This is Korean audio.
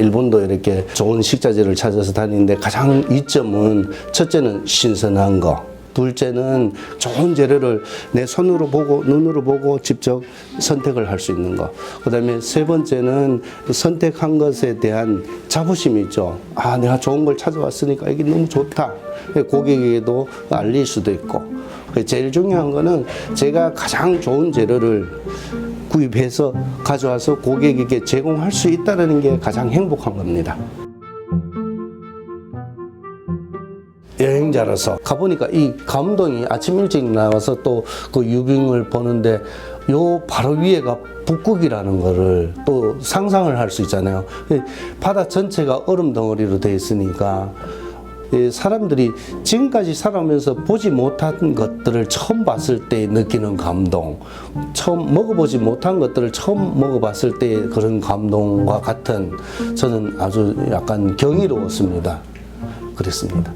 일본도 이렇게 좋은 식자재를 찾아서 다니는데 가장 이점은 첫째는 신선한 거. 둘째는 좋은 재료를 내 손으로 보고 눈으로 보고 직접 선택을 할 수 있는 거. 그다음에 세 번째는 선택한 것에 대한 자부심이 있죠. 아, 내가 좋은 걸 찾아왔으니까 이게 너무 좋다. 고객에게도 알릴 수도 있고. 제일 중요한 거는 제가 가장 좋은 재료를 구입해서 가져와서 고객에게 제공할 수 있다는 게 가장 행복한 겁니다. 여행자로서 가보니까 이 감동이 아침 일찍 나와서 또 그 유빙을 보는데 요 바로 위에가 북극이라는 거를 또 상상을 할 수 있잖아요. 이 바다 전체가 얼음 덩어리로 돼 있으니까 이 사람들이 지금까지 살아오면서 보지 못한 것들을 처음 봤을 때 느끼는 감동, 처음 먹어보지 못한 것들을 처음 먹어봤을 때 그런 감동과 같은 저는 아주 약간 경이로웠습니다. 그랬습니다.